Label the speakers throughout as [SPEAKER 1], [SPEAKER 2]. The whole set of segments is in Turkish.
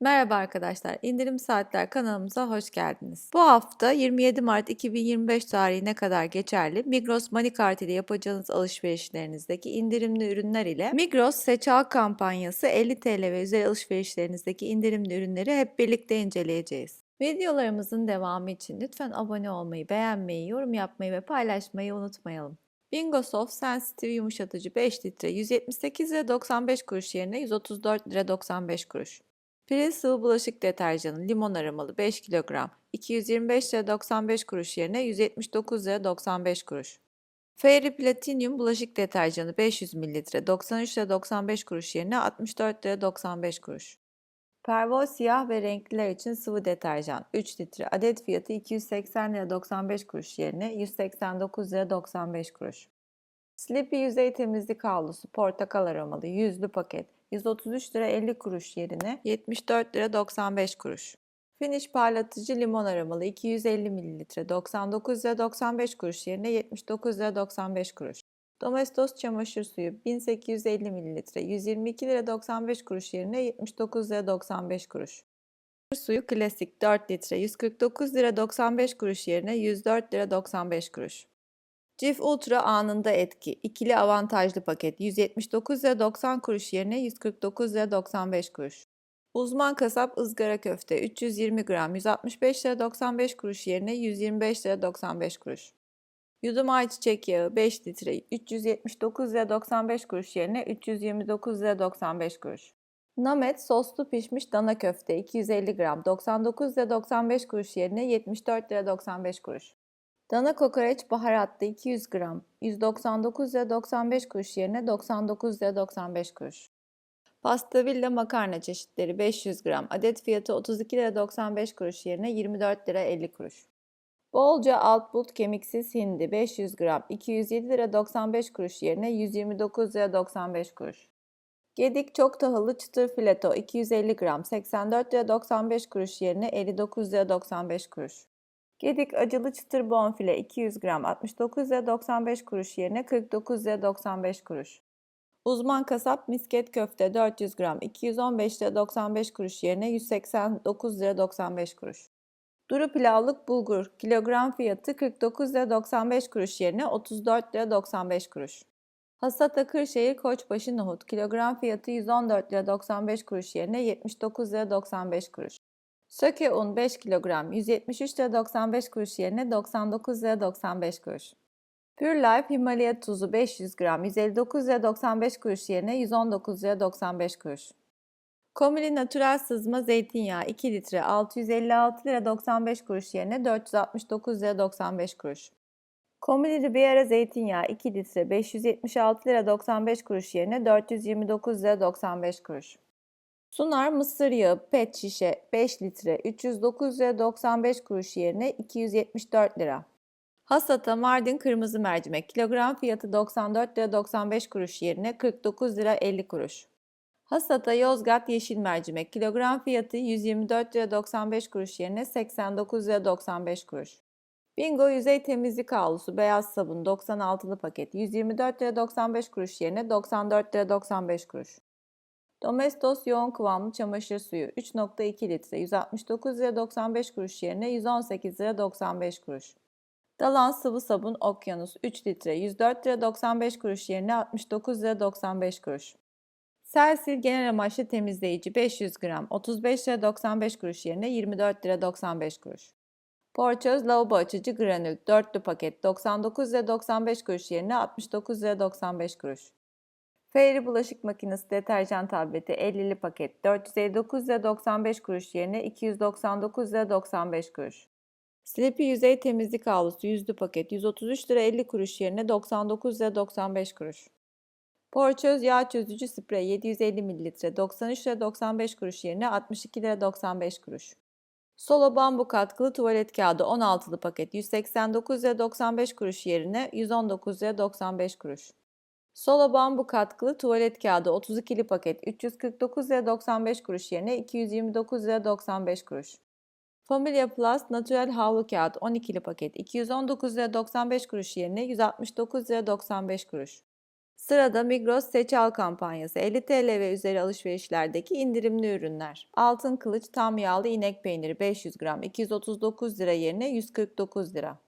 [SPEAKER 1] Merhaba arkadaşlar, İndirim Saatler kanalımıza hoş geldiniz. Bu hafta 27 Mart 2025 tarihine kadar geçerli Migros Money Kart ile yapacağınız alışverişlerinizdeki indirimli ürünler ile Migros Seçal kampanyası 50 TL ve üzeri alışverişlerinizdeki indirimli ürünleri hep birlikte inceleyeceğiz. Videolarımızın devamı için lütfen abone olmayı, beğenmeyi, yorum yapmayı ve paylaşmayı unutmayalım. Bingo Soft Sensitive yumuşatıcı 5 litre 178 lira 95 kuruş yerine 134 lira 95 kuruş. Pril sıvı bulaşık deterjanı limon aromalı 5 kilogram 225 lira 95 kuruş yerine 179 lira 95 kuruş. Fairy Platinum bulaşık deterjanı 500 mililitre 93 lira 95 kuruş yerine 64 lira 95 kuruş. Pervol siyah ve renkliler için sıvı deterjan 3 litre adet fiyatı 280 lira 95 kuruş yerine 189 lira 95 kuruş. Sleepy yüzey temizlik havlusu portakal aromalı yüzlü paket 133 lira 50 kuruş yerine 74 lira 95 kuruş. Finish parlatıcı limon aromalı 250 ml 99 lira 95 kuruş yerine 79 lira 95 kuruş. Domestos çamaşır suyu 1850 ml 122 lira 95 kuruş yerine 79 lira 95 kuruş. Suyu klasik 4 litre 149 lira 95 kuruş yerine 104 lira 95 kuruş. Cif Ultra anında etki. ikili avantajlı paket 179 lira 90 kuruş yerine 149 lira 95 kuruş. Uzman kasap ızgara köfte 320 gram 165 lira 95 kuruş yerine 125 lira 95 kuruş. Yudum ayçiçek yağı 5 litre 379 lira 95 kuruş yerine 329 lira 95 kuruş. Namet soslu pişmiş dana köfte 250 gram 99 lira 95 kuruş yerine 74 lira 95 kuruş. Dana kokoreç baharatlı 200 gram 199 lira 95 kuruş yerine 99 lira 95 kuruş. Pasta villa makarna çeşitleri 500 gram adet fiyatı 32 lira 95 kuruş yerine 24 lira 50 kuruş. Bolca alt but kemiksiz hindi 500 gram 207 lira 95 kuruş yerine 129 lira 95 kuruş. Gedik çok tahıllı çıtır fileto 250 gram 84 lira 95 kuruş yerine 59 lira 95 kuruş. Gedik acılı çıtır bonfile 200 gram 69 lira 95 kuruş yerine 49 lira 95 kuruş. Uzman kasap misket köfte 400 gram 215 lira 95 kuruş yerine 189 lira 95 kuruş. Duru pilavlık bulgur kilogram fiyatı 49 lira 95 kuruş yerine 34 lira 95 kuruş. Hasata Kırşehir Koçbaşı nohut kilogram fiyatı 114 lira 95 kuruş yerine 79 lira 95 kuruş. Söke un 5 kilogram 173 lira 95 kuruş yerine 99 lira 95 kuruş. Pure Life Himalaya tuzu 500 gram 159 lira 95 kuruş yerine 119 lira 95 kuruş. Komili Natural Sızma Zeytinyağı 2 litre 656 lira 95 kuruş yerine 469 lira 95 kuruş. Komili Riviera Zeytinyağı 2 litre 576 lira 95 kuruş yerine 429 lira 95 kuruş. Sunar mısır yağı pet şişe 5 litre 309 lira 95 kuruş yerine 274 lira. Hasata Mardin kırmızı mercimek kilogram fiyatı 94 lira 95 kuruş yerine 49 lira 50 kuruş. Hasata Yozgat yeşil mercimek kilogram fiyatı 124 lira 95 kuruş yerine 89 lira 95 kuruş. Bingo yüzey temizlik havlusu beyaz sabun 96'lı paket 124 lira 95 kuruş yerine 94 lira 95 kuruş. Domestos yoğun kıvamlı çamaşır suyu 3.2 litre 169 lira 95 kuruş yerine 118 lira 95 kuruş. Dalan sıvı sabun Okyanus 3 litre 104 lira 95 kuruş yerine 69 lira 95 kuruş. Selsil genel amaçlı temizleyici 500 gram 35 lira 95 kuruş yerine 24 lira 95 kuruş. Porçöz lavabo açıcı granül dörtlü paket 99 lira 95 kuruş yerine 69 lira 95 kuruş. Fairy bulaşık makinesi deterjan tableti 50'li paket 459 lira 95 kuruş yerine 299 lira 95 kuruş. Sleepy yüzey temizlik havlusu yüzlü paket 133 lira 50 kuruş yerine 99 lira 95 kuruş. Porçöz yağ çözücü sprey 750 ml 93 lira 95 kuruş yerine 62 lira 95 kuruş. Solo bambu katkılı tuvalet kağıdı 16'lı paket 189 lira 95 kuruş yerine 119 lira 95 kuruş. Solo bambu katkılı tuvalet kağıdı 32'li paket 349 lira 95 kuruş yerine 229 lira 95 kuruş. Familia Plus Natural havlu kağıt 12'li paket 219 lira 95 kuruş yerine 169 lira 95 kuruş. Sırada Migros Seçal kampanyası 50 TL ve üzeri alışverişlerdeki indirimli ürünler. Altın kılıç tam yağlı inek peyniri 500 gram 239 lira yerine 149 lira.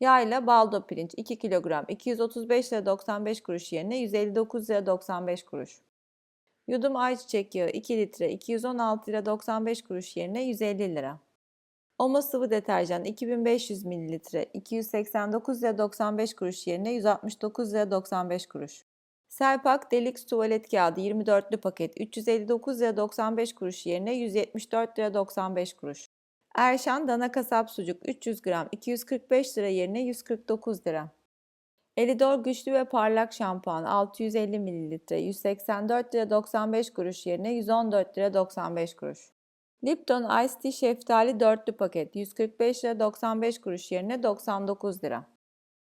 [SPEAKER 1] Yayla baldo pirinç 2 kilogram 235 lira 95 kuruş yerine 159 lira 95 kuruş. Yudum ayçiçek yağı 2 litre 216 lira 95 kuruş yerine 150 lira. Omo sıvı deterjan 2500 mililitre 289 lira 95 kuruş yerine 169 lira 95 kuruş. Selpak Deluxe tuvalet kağıdı 24'lü paket 359 lira 95 kuruş yerine 174 lira 95 kuruş. Erşan dana kasap sucuk 300 gram 245 lira yerine 149 lira. Elidor güçlü ve parlak şampuan 650 mililitre 184 lira 95 kuruş yerine 114 lira 95 kuruş. Lipton Ice Tea şeftali dörtlü paket 145 lira 95 kuruş yerine 99 lira.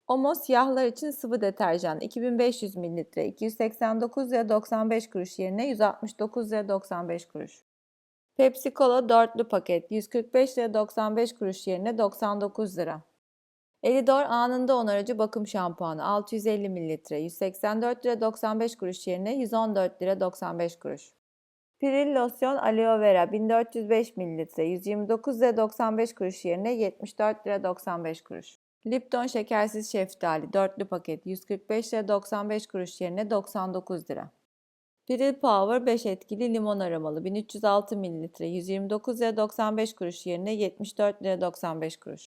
[SPEAKER 1] Omo siyahlar için sıvı deterjan 2500 mililitre 289 lira 95 kuruş yerine 169 lira 95 kuruş. Pepsi Cola dörtlü paket 145 lira 95 kuruş yerine 99 lira. Elidor anında onarıcı bakım şampuanı 650 mililitre 184 lira 95 kuruş yerine 114 lira 95 kuruş. Piril losyon aloe vera 1405 mililitre 129 lira 95 kuruş yerine 74 lira 95 kuruş. Lipton şekersiz şeftali dörtlü paket 145 lira 95 kuruş yerine 99 lira. Piril Power 5 etkili limon aromalı 1306 mililitre 129 lira 95 kuruş yerine 74 lira 95 kuruş.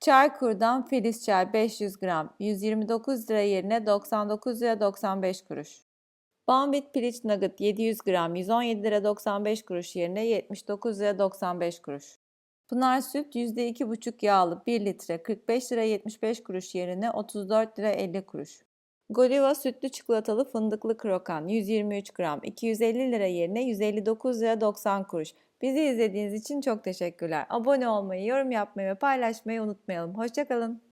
[SPEAKER 1] Çaykur'dan Filiz çay 500 gram 129 lira yerine 99 lira 95 kuruş. Bambit piliç nugget 700 gram 117 lira 95 kuruş yerine 79 lira 95 kuruş. Pınar süt %2,5 yağlı 1 litre 45 lira 75 kuruş yerine 34 lira 50 kuruş. Godiva sütlü çikolatalı fındıklı krokan 123 gram 250 lira yerine 159 lira 90 kuruş. Bizi izlediğiniz için çok teşekkürler. Abone olmayı, yorum yapmayı ve paylaşmayı unutmayalım. Hoşçakalın.